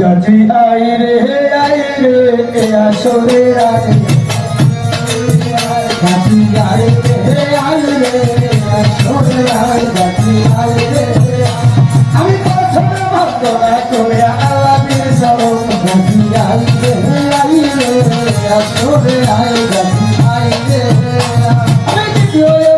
গাছি I রে I রে, এ আসরে আই। গাছি আই রে আই রে আসরে আই। গাছি আই আমি প্রথম ভক্ত করে আল্লাহ দিয়ে সরম গাছি আই আসরে আই। গাছি আই আমি দ্বিতীয় বন্দনা